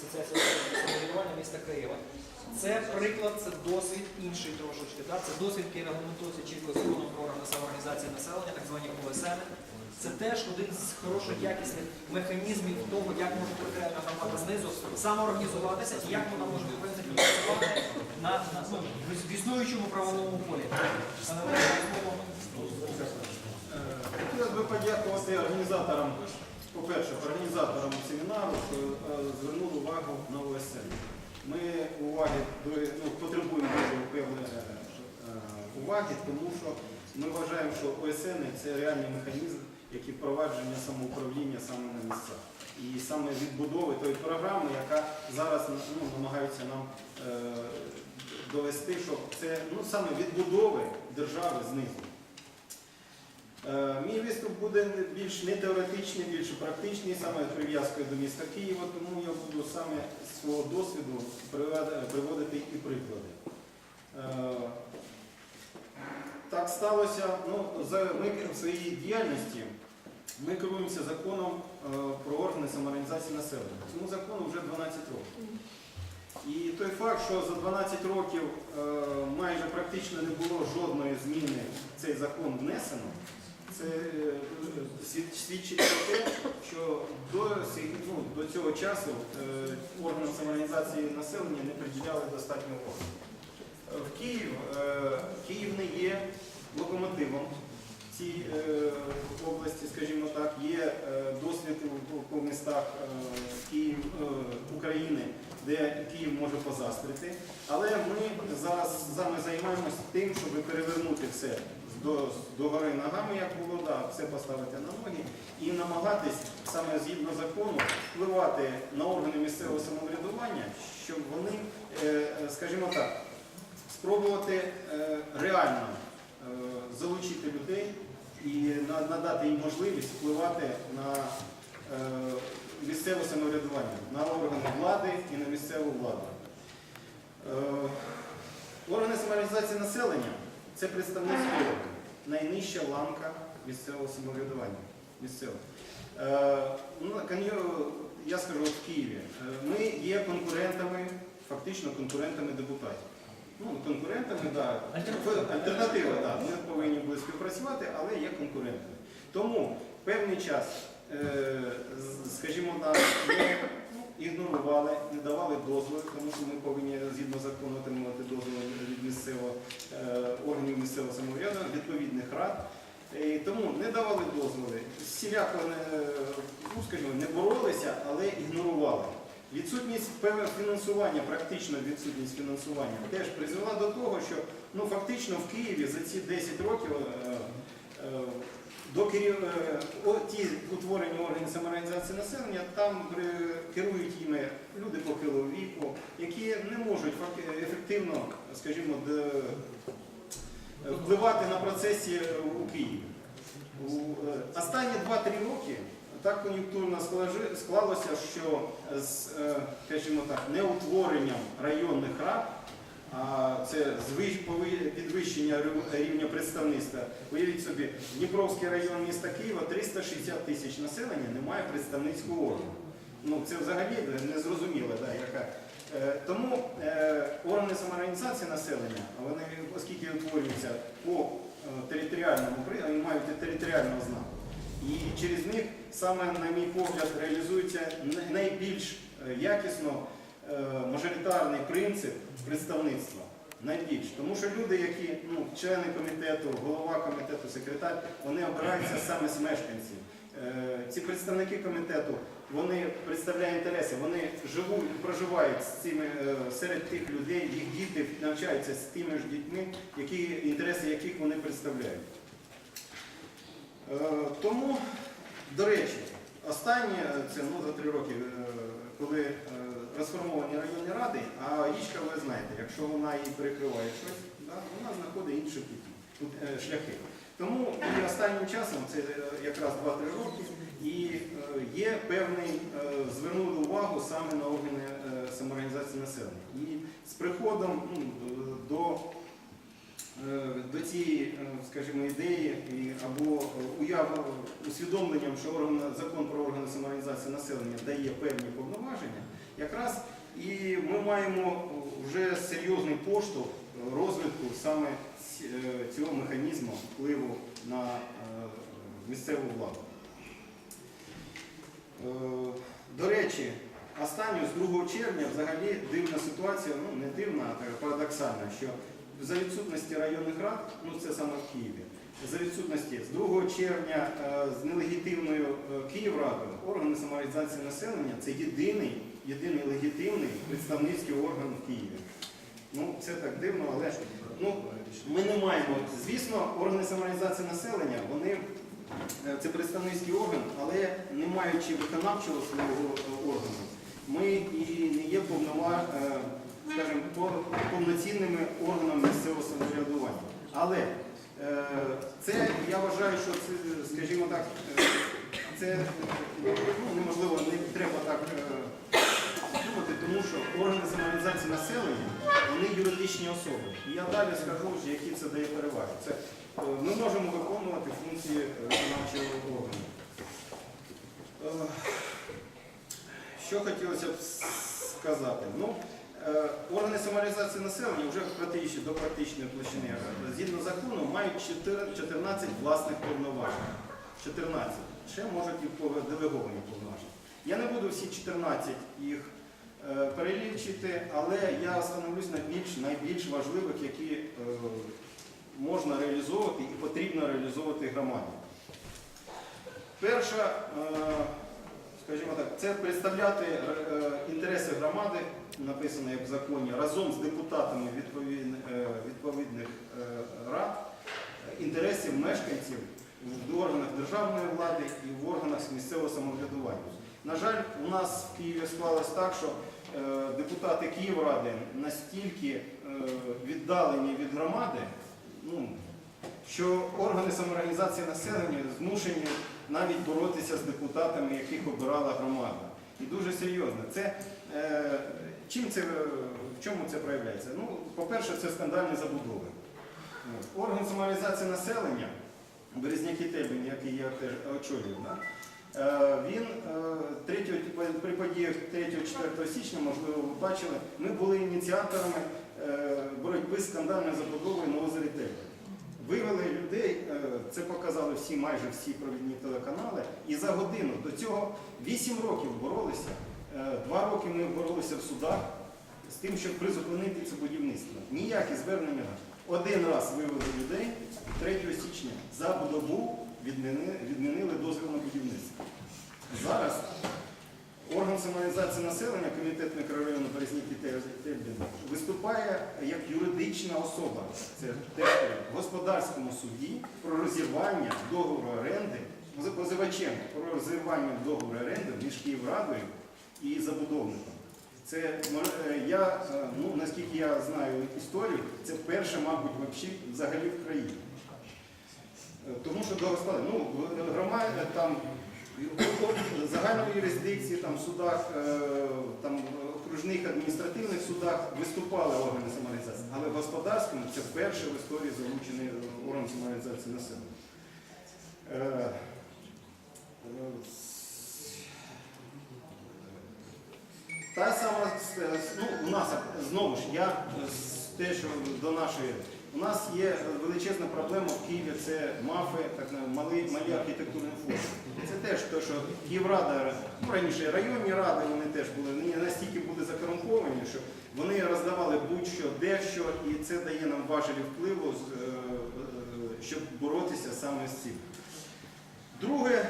асоціації самоврядування міста Києва. Це приклад, це досвід інший трошечки. Да? Це досвід, який регламентується чітко законом про самоорганізації населення, так звані ОСН. Це теж один з хороших якісних механізмів того, як може територіальна громада знизу самоорганізуватися і як вона може в принципі на, на ну, в- існуючому правовому полі. Хотілося б подякувати організаторам, по-перше, організаторам семінару, е, звернули увагу на ОСН. Ми уваги ну, потребуємо дуже певної е, уваги, тому що ми вважаємо, що ОСН це реальний механізм, який впровадження самоуправління саме на місцях. І саме відбудови тої програми, яка зараз ну, намагаються нам е, довести, що це ну, саме відбудови держави знизу. Е, Мій виступ буде більш не теоретичний, більш практичний, саме прив'язкою до міста Києва, тому я буду саме з свого досвіду приводити і приклади. Е, Так сталося, ну, ми в своїй діяльності ми керуємося законом е, про органи самоорганізації населення. Цьому закону вже 12 років. І той факт, що за 12 років майже практично не було жодної зміни в цей закон внесено, це е, свідчить про те, що до, ну, до цього часу е, органам самоорганізації населення не приділяли достатньо уваги. В Київ, е, Київ не є локомотивом в цій області, скажімо так, є досвід по містах Київ, України, де Київ може позастрити. Але ми зараз саме займаємося тим, щоб перевернути все до, до гори ногами, як було, да, все поставити на ноги і намагатись саме згідно закону впливати на органи місцевого самоврядування, щоб вони, е, скажімо так, спробувати е, реально е, залучити людей і надати їм можливість впливати на місцеве самоврядування, на органи влади і на місцеву владу. Е, Органи самоорганізації населення це представницький орган, найнижча ланка місцевого самоврядування. Місцевого. Е, ну, я скажу в Києві. Е, Ми є конкурентами, фактично конкурентами депутатів. Ну, конкурентами, так. Да. Альтернатива. Так. Ми повинні були співпрацювати, але є конкурентами. Тому певний час, скажімо, так, ми ну, ігнорували, не давали дозволу, тому що ми повинні згідно закону отримувати дозволи від е, органів місцевого самоврядування, відповідних рад. І тому не давали дозволи, всіляко не, ну, скажімо, не боролися, але ігнорували. Відсутність фінансування, практично відсутність фінансування, теж призвела до того, що ну, фактично в Києві за ці 10 років е, е, до керів... е, о, ті утворені органи самоорганізації населення, там керують іми люди похилого віку, які не можуть ефективно, скажімо, де- впливати на процесі у Києві. Е, останні 2-3 роки так кон'юнктурно склалося, що з е, скажімо так, неутворенням районних рад, це підвищення рівня представництва. Уявіть собі, Дніпровський район міста Києва 360 тисяч населення, немає представницького органу. Ну це взагалі незрозуміло, да, яка. Е, Тому е, органи самоорганізації населення, вони, оскільки утворюються по е, територіальному вони мають територіальну ознаку. І через них саме, на мій погляд, реалізується найбільш якісно мажоритарний принцип представництва. Найбільш. Тому що люди, які ну, члени комітету, голова комітету, секретар, вони обираються саме з мешканців. Е, Ці представники комітету вони представляють інтереси, вони живуть, проживають з цими, е, серед тих людей, їх діти навчаються з тими ж дітьми, які, інтереси яких вони представляють. Е, Тому, до речі, останнє, це ну, за три роки, коли розформовані районні ради, а річка, ви знаєте, якщо вона її перекриває щось, да, вона знаходить інші путі, е, шляхи. Тому і останнім часом, це якраз 2-3 роки, і е, є певний, е, звернули увагу саме на органи самоорганізації населення. І з приходом ну, до до цієї, скажімо, ідеї або уяв, усвідомленням, що орган, закон про органи самоорганізації населення дає певні повноваження, Якраз і ми маємо вже серйозний поштовх розвитку саме е, цього механізму впливу на е, місцеву владу. Е, До речі, останню з 2 червня взагалі дивна ситуація, ну не дивна, а парадоксальна, що за відсутності районних рад, ну це саме в Києві, за відсутності з 2 червня з нелегітимною Київрадою органи самоорганізації населення це єдиний, єдиний легітимний представницький орган в Києві. Ну, це так дивно, але ну, ми не маємо. Звісно, органи самоорганізації населення, вони е, це представницький орган, але не маючи виконавчого свого е, органу, ми і не є повнова, е, скажімо, повноцінними органами місцевого самоврядування. Але це я вважаю, що це, скажімо так, це ну, неможливо, не треба так. Тому що органи самоорганізації населення вони юридичні особи. І я далі скажу, які це дає переваги. Це, е, ми можемо виконувати функції е, виконавчого органу. Е, Що хотілося б сказати? Ну, органи самоорганізації населення вже практично до практичної площини згідно закону мають 14 власних повноважень. 14. Ще можуть і делеговані повноваження. Я не буду всі 14 їх перелічити, але я остановлюсь на більш, найбільш важливих, які е, можна реалізовувати і потрібно реалізовувати громаді. Перша, е, скажімо так, це представляти е, інтереси громади, написано як в законі, разом з депутатами відповідних, е, е, рад, е, інтересів мешканців в органах державної влади і в органах місцевого самоврядування. На жаль, у нас в Києві склалось так, що е, депутати Київради настільки е, віддалені від громади, ну, що органи самоорганізації населення змушені навіть боротися з депутатами, яких обирала громада. І дуже серйозно. Це, е, чим це, в чому це проявляється? Ну, по-перше, це скандальні забудови. Орган самоорганізації населення, Березняки Тельбін, який я теж очолюю, да? Е, він е, 3, при подіях 3-4 січня, можливо, ви бачили, ми були ініціаторами е, боротьби з скандальною забудовою на озері Тельбін. Вивели людей, е, це показали всі, майже всі провідні телеканали, і за годину до цього 8 років боролися. Е, Два роки ми боролися в судах з тим, щоб призупинити це будівництво. Ніякі звернення. Один раз вивели людей 3 січня за добу відмінили, дозвіл на будівництво. Зараз орган самоорганізації населення, комітет мікрорайону Березніки Тельбін, виступає як юридична особа. Це в господарському суді про розірвання договору оренди позивачем про розірвання договору оренди між Київрадою і забудовником. Це е, я, е, ну наскільки я знаю історію, це перше, мабуть, взагалі в країні. Е, Тому що господи, ну, в- громада там загальної юрисдикції, там, судах, е, там, окружних адміністративних судах виступали органи самоорганізації, але в господарському це вперше в історії залучений е, орган самоорганізації населення. Е, е, Та сама, е, ну, у нас знову ж я е, те, що до нашої. У нас є величезна проблема в Києві, це мафи, так на- малі, малі архітектурні форми. Це теж те, що Київрада, ну раніше районні ради, вони теж були вони настільки були закорумповані, що вони роздавали будь-що, дещо, і це дає нам важелі впливу, е, е, щоб боротися саме з цим. Друге,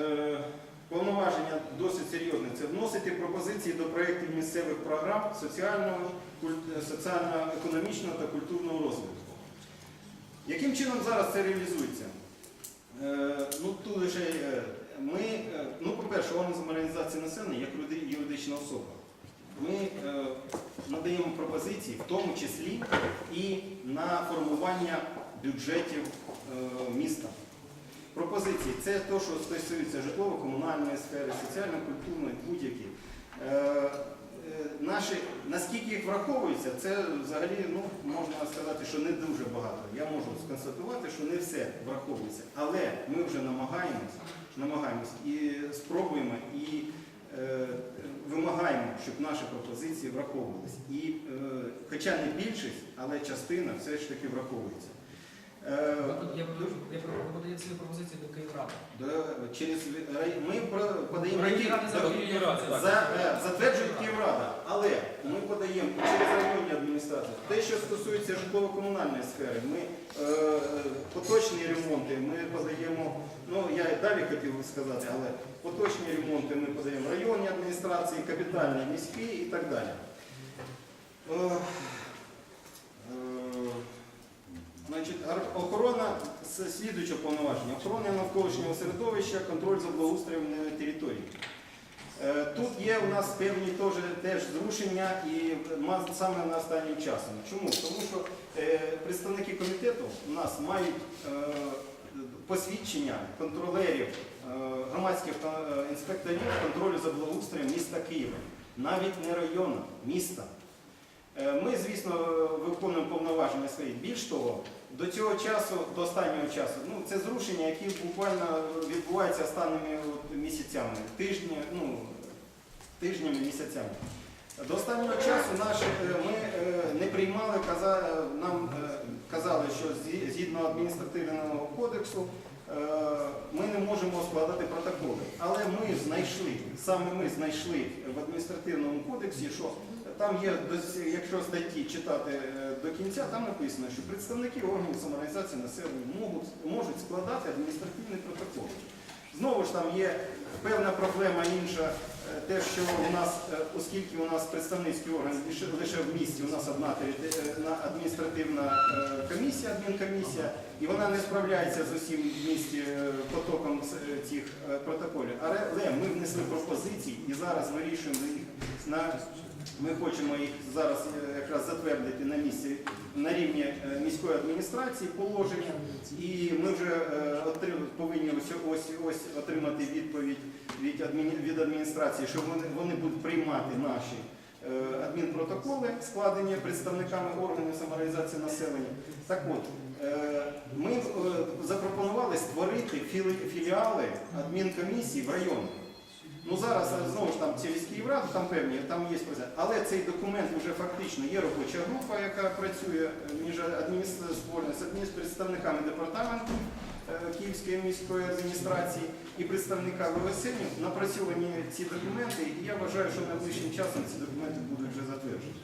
е, повноваження досить серйозне. Це вносити пропозиції до проєктів місцевих програм соціального, соціально-економічного та культурного розвитку. Яким чином зараз це реалізується? Е, ну, тут лише е, ми, е, ну, по-перше, орган самоорганізації населення як юридична особа. Ми надаємо пропозиції, в тому числі і на формування бюджетів міста. Пропозиції це те, що стосується житлово-комунальної сфери, соціально-культурної, будь-які. Е, е, Наші, наскільки їх враховується, це взагалі ну, можна сказати, що не дуже багато. Я можу сконстатувати, що не все враховується. Але ми вже намагаємось, намагаємось і спробуємо і е, вимагаємо, щоб наші пропозиції враховувалися. І, е, хоча не більшість, але частина все ж таки враховується. Е, Я я подаю свої пропозиції до До- через рай- ми про- подаємо Районні ради за- за за, е, затверджують Київрада, але ми подаємо через районні адміністрації. Те, що стосується житлово-комунальної сфери, ми е, е, поточні ремонти ми подаємо, ну я і далі хотів би сказати, але поточні ремонти ми подаємо районні адміністрації, капітальні міські і так далі. Е, Значить, охорона слідуюче повноваження. Охорона навколишнього середовища, контроль за благоустроєм території. Е, Тут є у нас певні теж, теж зрушення і саме на останнім часом. Чому? Тому що е, представники комітету у нас мають е, посвідчення контролерів, е, громадських е, інспекторів контролю за благоустроєм міста Києва, навіть не району, міста. Е, Ми, звісно, виконуємо повноваження свої. Більш того, до цього часу, до останнього часу, ну це зрушення, які буквально відбуваються останніми місяцями, тижні, ну, тижнями, місяцями. До останнього часу наші, е, ми е, не приймали, нам казали, що згідно адміністративного кодексу ми не можемо складати протоколи. Але ми знайшли, саме ми знайшли в адміністративному кодексі, що там є, якщо статті читати е, до кінця, там написано, що представники органів самоорганізації населення можуть, складати адміністративні протоколи. Знову ж там є певна проблема інша, е, те, що у нас, е, оскільки у нас представницький орган лише, в місті, у нас одна адміністративна комісія, адмінкомісія, і вона не справляється з усім в місті потоком цих протоколів. Але ми внесли пропозиції і зараз вирішуємо їх на ми хочемо їх зараз е, якраз затвердити на місці на рівні е, міської адміністрації положення, і ми вже е, повинні ось, ось, ось отримати відповідь від, адміні- від адміністрації, що вони, вони будуть приймати наші адмінпротоколи, складені представниками органів самоорганізації населення. Так от, ми запропонували створити філіали адмінкомісії в районах. Ну зараз знову ж там через Київраду, там певні, там є процес. Але цей документ вже фактично є робоча група, яка працює між адміністр- з представниками департаменту е, Київської міської адміністрації і представника ВВСН. Напрацьовані ці документи, і я вважаю, що найближчим часом ці документи будуть вже затверджені.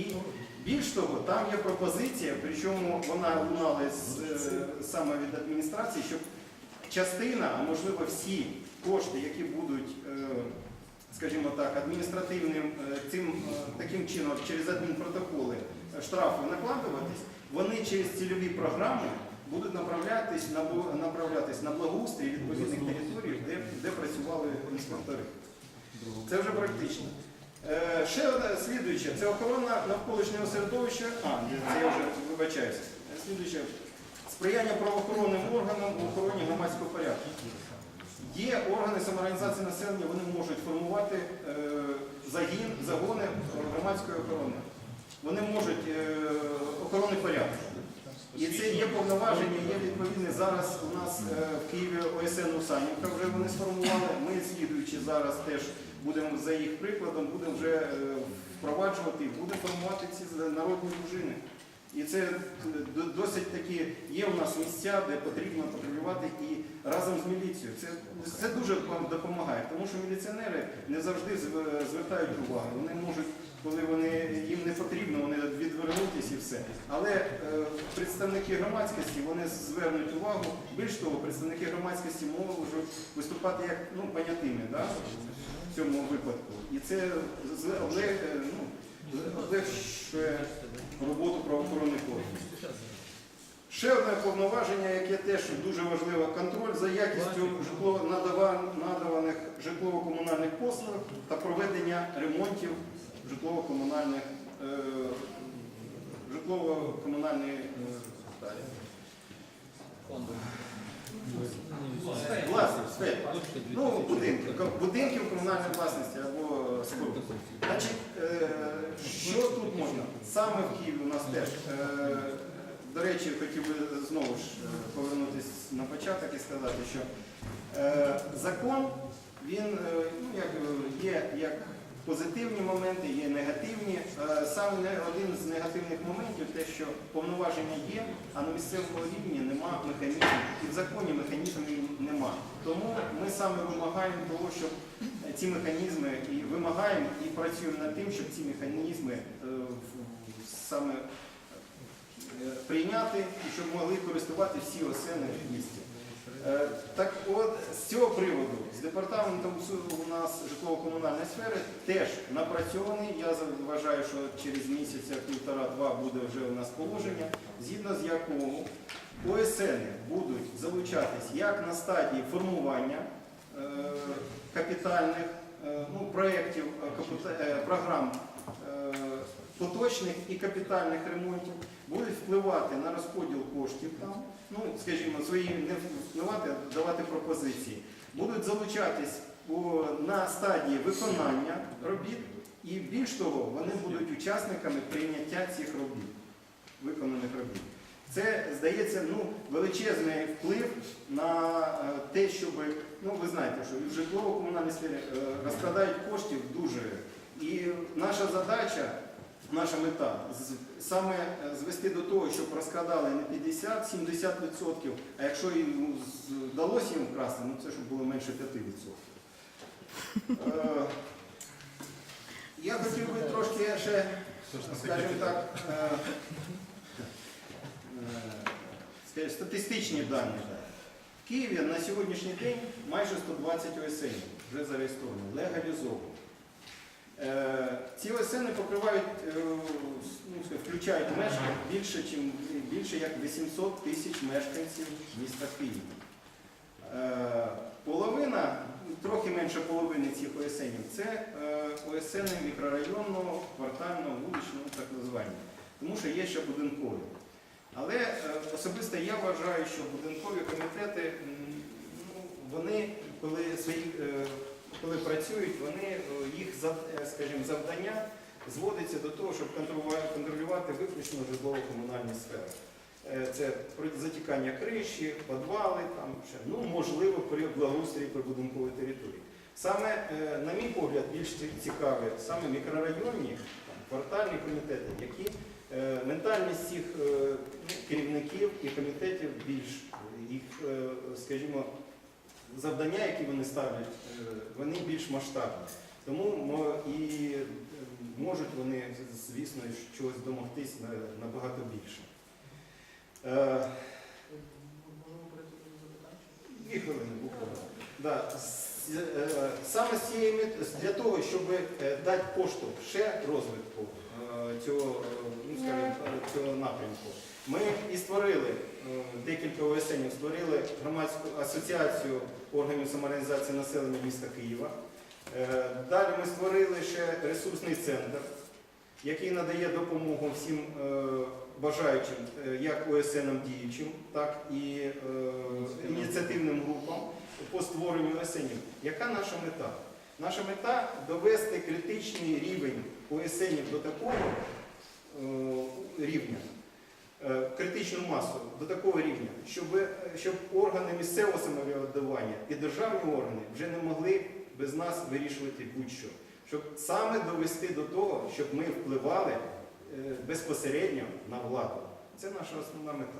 І більш того, там є пропозиція, причому вона лунала е, саме від адміністрації, щоб частина, а можливо всі кошти, які будуть, е, скажімо так, адміністративним е, цим е, таким чином через адмінпротоколи штрафи накладуватись, вони через цільові програми будуть направлятись на направлятись на благоустрій відповідних територій, де, де працювали інспектори. Це вже практично. Ще одне слідуюче, це охорона навколишнього середовища. А, це я вже вибачаюся. Слідуюче, сприяння правоохоронним органам у охороні громадського порядку. Є органи самоорганізації населення, вони можуть формувати е, загін, загони громадської охорони. Вони можуть е, охорони порядку. І це є повноваження, є відповідне. Зараз у нас е, в Києві ОСН Усанівка вже вони сформували. Ми, слідуючи зараз, теж будемо за їх прикладом, будемо вже впроваджувати і будемо формувати ці народні дружини. І це досить такі є у нас місця, де потрібно патрулювати і разом з міліцією. Це, це дуже вам допомагає, тому що міліціонери не завжди звертають увагу. Вони можуть, коли вони їм не потрібно, вони відвернутися і все. Але е, представники громадськості вони звернуть увагу. Більш того, представники громадськості можуть виступати як ну, понятими да, в цьому випадку. І це е, ну, облегшує роботу правоохоронних органів. Ще одне повноваження, яке теж дуже важливе, контроль за якістю житлово-надаваних житлово-комунальних послуг та проведення ремонтів житлово-комунальних е, житлово-комунальної е, власності. Ну, будинків, комунальної власності або споруд. Е, що тут можна? Саме в Києві у нас теж. е, До речі, хотів би знову ж е, повернутися на початок і сказати, що е, закон Він е, ну, як, є як позитивні моменти, є негативні. Саме один з негативних моментів те, що повноваження є, а на місцевому рівні нема механізмів, і в законі механізмів нема. Тому ми саме вимагаємо того, щоб ці механізми і вимагаємо і працюємо над тим, щоб ці механізми саме прийняти і щоб могли користувати всі осени в місті. Е, Так от з цього приводу, з департаментом у нас житлово-комунальної сфери теж напрацьований. Я вважаю, що через місяця півтора-два буде вже у нас положення, згідно з якого ОСН будуть залучатись як на стадії формування е, капітальних е, ну, проєктів, е, е, програм е, поточних і капітальних ремонтів, будуть впливати на розподіл коштів там, ну, скажімо, свої не впливати, а давати пропозиції, будуть залучатись на стадії виконання робіт, і більш того, вони будуть учасниками прийняття цих робіт, виконаних робіт. Це здається ну, величезний вплив на е, те, щоб, ну ви знаєте, що в житлово-комунальній сфері е, розкрадають коштів дуже. І наша задача, наша мета саме е, звести до того, щоб розкрадали не 50-70%, а якщо ну, вдалося їм вкрасти, ну це щоб було менше 5%. Е, Я хотів би трошки ще, скажімо так, е, статистичні дані. В Києві на сьогоднішній день майже 120 ОСН вже зареєстровані, легалізовані. Е, Ці ОСН покривають, е, ну, включають мешканців більше, більше як 800 тисяч мешканців міста Києва. Е, Половина, трохи менше половини цих ОСНів, це ОСН мікрорайонного, квартального, вуличного, так називання. Тому що є ще будинкові. Але особисто я вважаю, що будинкові комітети, ну, вони, коли, свої, коли працюють, вони, е, їх е, скажімо, завдання зводиться до того, щоб контролювати, виключно житлово-комунальні сфери. Е, Це затікання криші, підвали, там, ну, можливо, при благоустрої прибудинкової території. Саме, на мій погляд, більш цікаві саме мікрорайонні, там, квартальні комітети, які ментальність цих ну, керівників і комітетів більш їх, скажімо, завдання, які вони ставлять, е, вони більш масштабні. Тому і е, можуть вони, звісно, чогось домогтись набагато більше. Е, Дві хвилини буквально. Да. Саме з цієї для того, щоб дати поштовх ще розвитку цього, ну, скажімо, цього напрямку, ми і створили е, декілька ОСНів, створили громадську асоціацію органів самоорганізації населення міста Києва. Е, Далі ми створили ще ресурсний центр, який надає допомогу всім е, бажаючим, як ОСНам діючим, так і ініціативним групам по створенню ОСНів. Яка наша мета? Наша мета довести критичний рівень ОСНів до такого рівня, критичну масу до такого рівня, щоб, е, щоб органи місцевого самоврядування і державні органи вже не могли без нас вирішувати будь-що. Щоб саме довести до того, щоб ми впливали е, безпосередньо на владу. Це наша основна мета.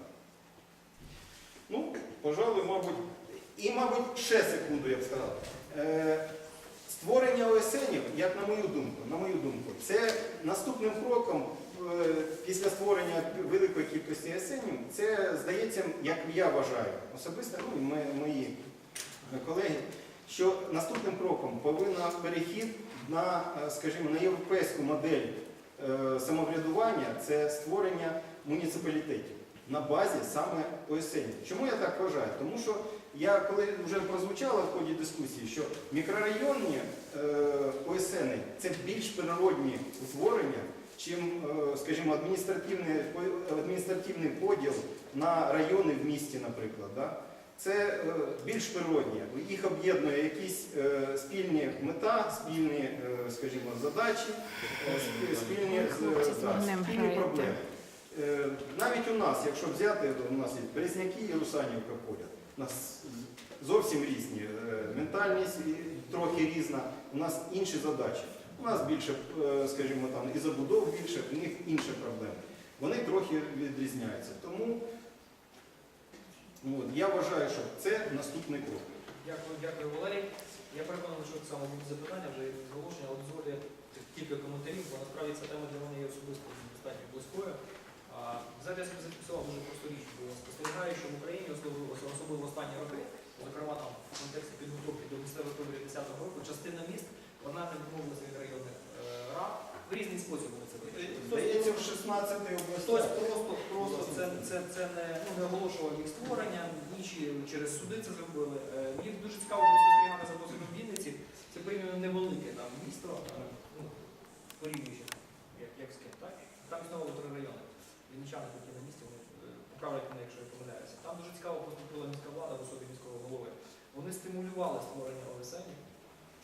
Ну, пожалуй, мабуть, і, мабуть, ще секунду я б сказав. Е, Створення ОСНів, як на мою думку, на мою думку, це наступним кроком е, після створення великої кількості ОСНів, це здається, як я вважаю, особисто ну, і мої колеги, що наступним кроком повинен перехід на, е, скажімо, на європейську модель е, самоврядування, це створення муніципалітетів на базі саме ОСН. Чому я так вважаю? Тому що я коли вже прозвучало в ході дискусії, що мікрорайонні е, ОСН це більш природні утворення, чим, е, скажімо, адміністративний, адміністративний поділ на райони в місті, наприклад. Да? Це е, більш природні. Їх об'єднує якісь е, спільні мета, спільні, скажімо, задачі, спільні, да, спільні проблеми. Навіть у нас, якщо взяти, у нас є Березняки і Русанівка поряд. У нас зовсім різні. Ментальність трохи різна, у нас інші задачі. У нас більше, е, скажімо там, і забудов більше, у них інші проблеми. Вони трохи відрізняються. Тому ну, я вважаю, що це наступний крок. Дякую, дякую, Валерій. Я переконаний, що само будуть запитання, вже зголошення, але дозволю кілька коментарів, бо насправді ця тема для мене є особисто достатньо близькою. Взагалі я собі зафіксував дуже просту річ, бо спостерігаю, що в Україні, особливо в останні роки, зокрема там в контексті підготовки до місцевих виборів 10-го року, частина міст вона відмовилася від районних е, рад. В різний спосіб вони це вирішили. Хтось в 16 Хтось просто, просто це, це, це не, ну, не оголошував їх створення, інші через суди це зробили. Е, Мені дуже цікаво було спостерігати за досвідом Вінниці. Це порівняно невелике там місто, ну, порівнюючи, як, як з ким, так? Там існувало три райони. Вінничани такі на місці, вони е, поправлять мене, якщо я помиляюся. Там дуже цікаво поступила міська влада в особі міського голови. Вони стимулювали створення ОСН.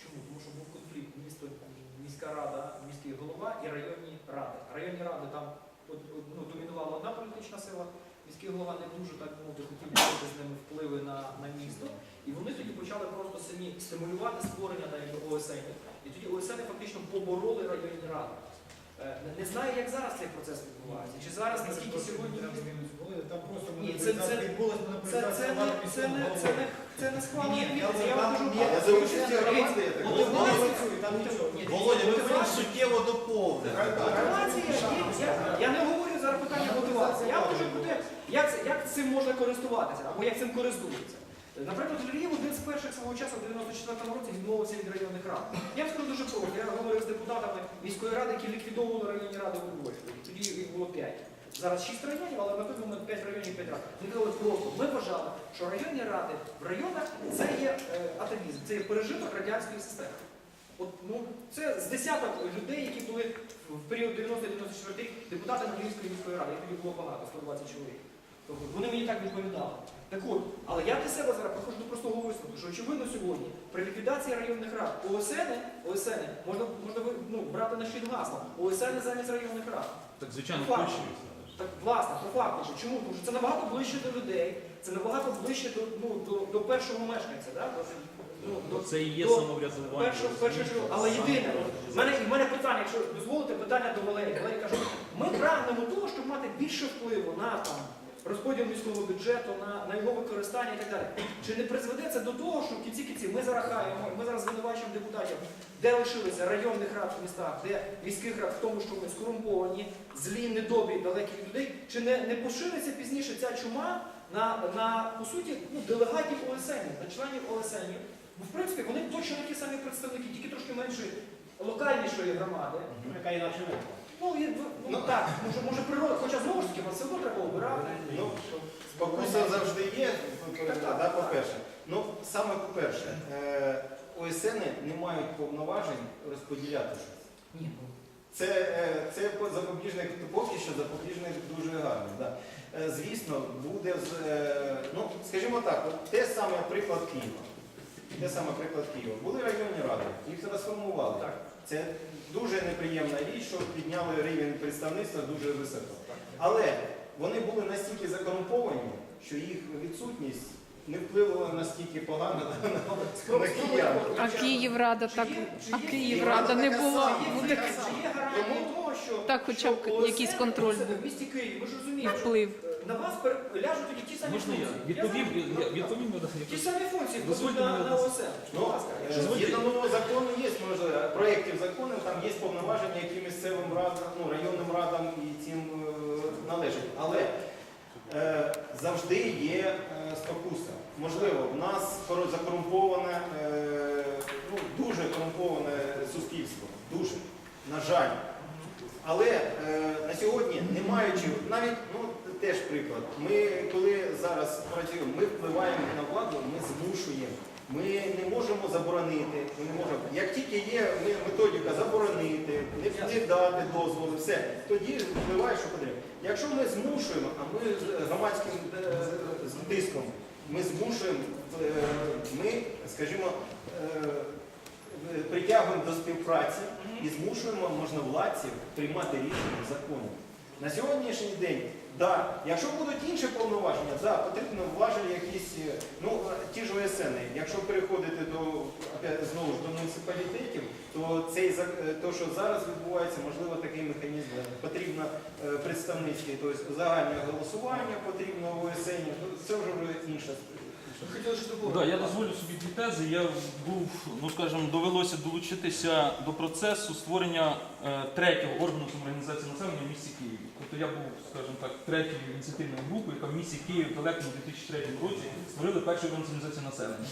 Чому? Тому що був конфлікт місто, міська рада, міський голова і районні ради. Районні ради там ну, домінувала одна політична сила, міський голова не дуже так мовити хотів мати з ними впливи на, на місто. І вони тоді почали просто самі стимулювати створення навіть ОСН. І тоді ОСН фактично побороли районні ради. Е, Не, знаю, як зараз цей процес відбувається. Чи зараз наскільки сьогодні Там просто Ні, це- це- відбулась це, це, не, це, не, це, не, це не схвалення Вінниці. Я вам кажу, Але за участі громади, я так розумію, там нічого. Ні, Володя, ми хочемо суттєво доповнити. Мотивація є. Я, я не говорю зараз питання мотивації. Я кажу про те, як, це- як цим можна користуватися або як цим користуються. Наприклад, Львів один з перших свого часу в 94-му році відмовився від районних рад. Я вам скажу дуже просто. Я говорив з депутатами міської ради, які ліквідовували районні ради у Львові. Тоді їх було 5. Зараз 6 районів, але на той момент 5 районів 5 рад. Вони казали просто, ми вважали, що районні ради в районах це є е, атавізм, це є пережиток радянської системи. От, ну, це з десяток людей, які були в період 90-94 депутатами Львівської міської ради. Їх тоді було багато, 120 чоловік. Тобто вони мені так відповідали. Так от, але я для себе зараз проходжу до простого висновку, що очевидно сьогодні при ліквідації районних рад ОСН, ОСН можна, можна ну, брати на щит гасло. ОСН замість районних рад. Так, звичайно, Факт. Так, власне, по факту, що чому? Тому що це набагато ближче до людей, це набагато ближче до, ну, до, до першого мешканця. Да? До, ну, до, Це і є до самоврядування. першого, першого чергу. Але єдине, в мене, в мене питання, якщо дозволите, питання до Валерія. Валерій каже, ми прагнемо того, щоб мати більше впливу на там, розподіл міського бюджету, на, на його використання і так далі. Чи не призведе це до того, що в кінці кінців ми зараз хаємо, ми зараз звинувачуємо депутатів, де лишилися районних рад в містах, де міських рад в тому, що ми скорумповані, злі, недобрі, далекі від людей, чи не, не пошириться пізніше ця чума на, на по суті, ну, делегатів ОСН, на членів ОСН? Бо в принципі вони точно такі самі представники, тільки трошки меншої локальнішої громади. Яка інакше. Ну, і, ну, Ну, так, може, може природа, хоча знову ж таки, все одно. Ну, Спокуса завжди є, да, по-перше. Ну, саме по-перше, е, ОСН не мають повноважень розподіляти щось. Ні, ну, Це, е, це запобіжник, поки що запобіжник дуже гарний. Да. Е, Звісно, буде, е, ну, скажімо так, от те саме приклад Києва. Те саме приклад Києва. Були районні ради, їх трансформували. так. Це дуже неприємна річ, що підняли рівень представництва дуже високо. Але вони були настільки закорумповані, що їх відсутність не впливала настільки погано на, на, киян. А Київрада так, а Київрада не була. Того, що Так, хоча б що якийсь контроль це в місті Києві, ми ж розуміємо, що Вплив. на вас ляжуть тоді ті самі Можна я функції. відповім? Я відповім Ті самі функції будуть на, на ОСН. Ну, Будь ласка. е, згідно нового закону є може, проєктів закону, там є повноваження, які місцевим радам, ну, районним радам і цим е. Але е, завжди є е, спокуса. Можливо, в нас закорумповане, е, ну, дуже корумповане суспільство. Дуже. На жаль. Але е, на сьогодні, не маючи, навіть ну, теж приклад, ми коли зараз працюємо, ми впливаємо на владу, ми змушуємо. Ми не можемо заборонити. Ми не можемо. Як тільки є методика заборонити, не, не дати дозволу, все, тоді впливає, що потрібно. Якщо ми змушуємо, а ми з громадським е, тиском, ми змушуємо, е, ми, скажімо, е, е, притягуємо до співпраці і змушуємо можновладців приймати рішення законом. На сьогоднішній день Да. Якщо будуть інші повноваження, да, потрібно важелі якісь, е, ну ті ж ОСН. Якщо переходити до знову ж до муніципалітетів, то цей е, то, що зараз відбувається, можливо, такий механізм потрібно е, представницький, тобто загальне голосування потрібно в ОСН. Це вже вже інша. Да, я дозволю собі дві тези. Я був, ну скажімо, довелося долучитися до процесу створення е, третього органу самоорганізації населення в місті Києві. Тобто я був, скажімо так, третьою ініціативною групою, яка в місті Києві в далекому 2003 році створили перший орган самоорганізації населення.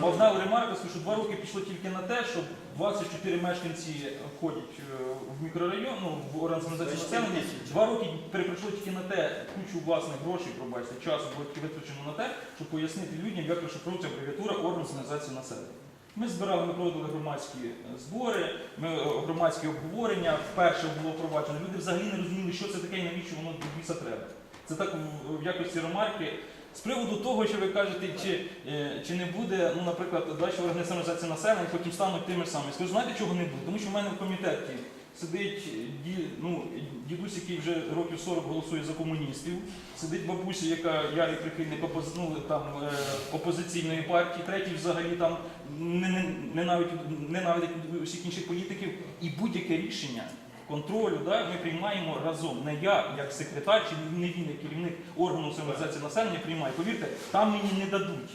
Мовна ремарка, скажу, що два роки пішло тільки на те, щоб 24 мешканці входять е, в мікрорайон, ну, в орган самоорганізації населення. Два роки переприйшло тільки на те, кучу власних грошей, пробачте, часу було витрачено на те, щоб пояснити людям, як розшифровується абревіатура орган самоорганізації населення. Ми збирали, ми проводили громадські е, збори, ми е, громадські обговорення. Вперше було впроваджено. Люди взагалі не розуміли, що це таке і навіщо воно до біса треба. Це так в- якості ремарки. З приводу того, що ви кажете, чи, е, чи не буде, ну, наприклад, далі самоорганізації населення, потім стануть тими ж самими. Скажу, знаєте, чого не буде? Тому що в мене в комітеті сидить ді, ну, дідусь, який вже років 40 голосує за комуністів, сидить бабуся, яка ярий прихильник опози, ну, там, е, опозиційної партії, третій взагалі там не- не- ненавидить, ненавидить усіх інших політиків. І будь-яке рішення контролю да, ми приймаємо разом. Не я, як секретар, чи не він, як керівник органу самоорганізації населення, приймає. Повірте, там мені не дадуть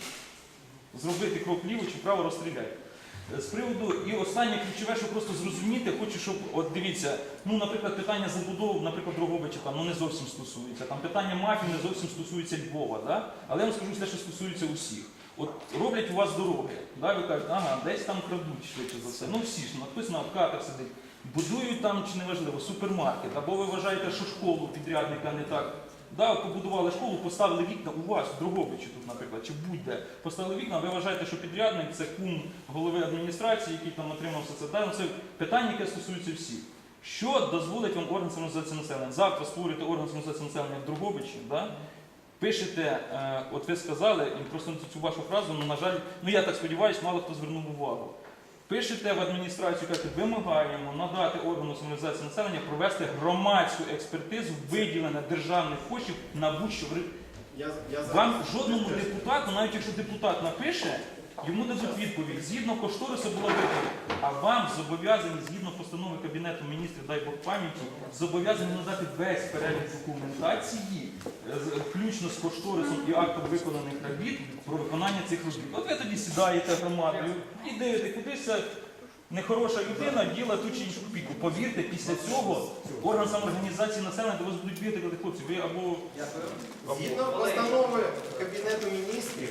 зробити крок ліво чи вправо розстріляти. Е, З приводу, і останнє ключове, що просто зрозуміти, хочу, щоб, от дивіться, ну, наприклад, питання забудов, наприклад, Дрогобича там ну, не зовсім стосується. Там питання мафії не зовсім стосується Львова. Да? Але я вам скажу те, що стосується усіх. От роблять у вас дороги, да? ви кажете, ага, десь там крадуть швидше за все. Ну всі ж, ну, хтось на обкатах сидить. Будують там, чи неважливо, супермаркет, або ви вважаєте, що школу підрядника не так. Да, побудували школу, поставили вікна у вас, в Дрогобичі тут, наприклад, чи будь-де. Поставили вікна, ви вважаєте, що підрядник це кум голови адміністрації, який там отримав все це. Ну, це питання, яке стосується всіх. Що дозволить вам орган самоорганізації населення? Завтра створюєте орган самоорганізації населення в Дрогобичі, да? пишете, е, от ви сказали, і просто цю вашу фразу, ну, на жаль, ну я так сподіваюся, мало хто звернув увагу. Пишете в адміністрацію, кажете, вимагаємо надати органу самовізації населення провести громадську експертизу виділення державних коштів на будь-що. Я, я зараз- Вам жодному депутату, навіть якщо депутат напише, йому дадуть відповідь. Згідно кошторису було видано. А вам зобов'язані, згідно постанови Кабінету міністрів, дай Бог пам'яті, зобов'язані надати весь перелік документації, е, включно з кошторисом і актом виконаних робіт про виконання цих робіт. От ви тоді сідаєте громадою і дивите, кудись ця нехороша людина діла ту чи іншу копійку. Повірте, після цього орган самоорганізації населення до вас будуть бігати, казати, хлопці, ви або Згідно постанови Кабінету міністрів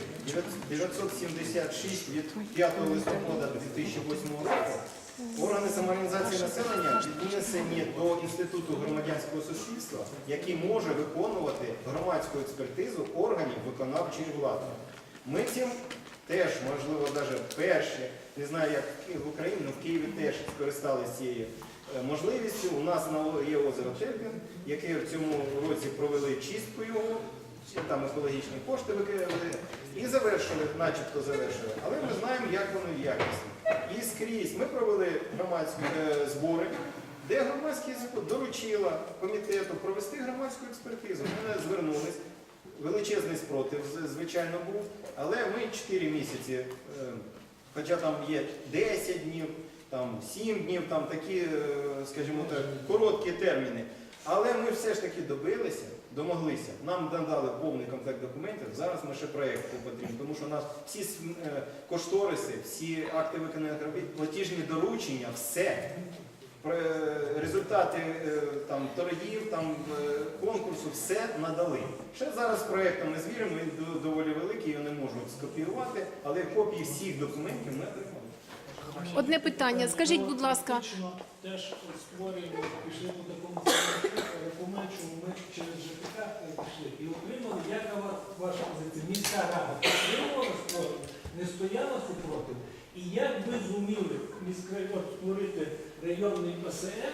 976 від 5 листопада 2008 року органи самоорганізації населення віднесені до Інституту громадянського суспільства, який може виконувати громадську експертизу органів виконавчої влади. Ми цим теж, можливо, навіть перші, не знаю, як в Україні, але в Києві теж скористалися цією е, можливістю. У нас є озеро Терпін, яке в цьому році провели чистку його, там екологічні кошти викинули і завершили, начебто завершили. Але ми знаємо, як воно якісно. І скрізь ми провели громадські е, збори, де громадський доручила комітету провести громадську експертизу. Ми звернулись. Величезний спротив, звичайно, був, але ми 4 місяці, е, хоча там є 10 днів, там 7 днів, там такі, е, скажімо так, короткі терміни. Але ми все ж таки добилися, домоглися. Нам надали повний комплект документів. Зараз ми ще проєкт потрібен, тому що у нас всі е, кошториси, всі акти виконаних робіт, платіжні доручення, все. Про- Результати е, там, торгів, там, е, конкурсу, все надали. Ще зараз з проєктом не звіримо, він доволі великий, його не можуть скопіювати, але копії всіх документів ми отримали. Одне питання. Скажіть, будь ласка, Теж створюємо, пішли по такому документу, що ми через ЖКХ пішли і отримали, яка ва- ваша позиція? Міська рада підтримувала спротив, не стояла супротив. І як ви зуміли міськрайон створити районний ОСР,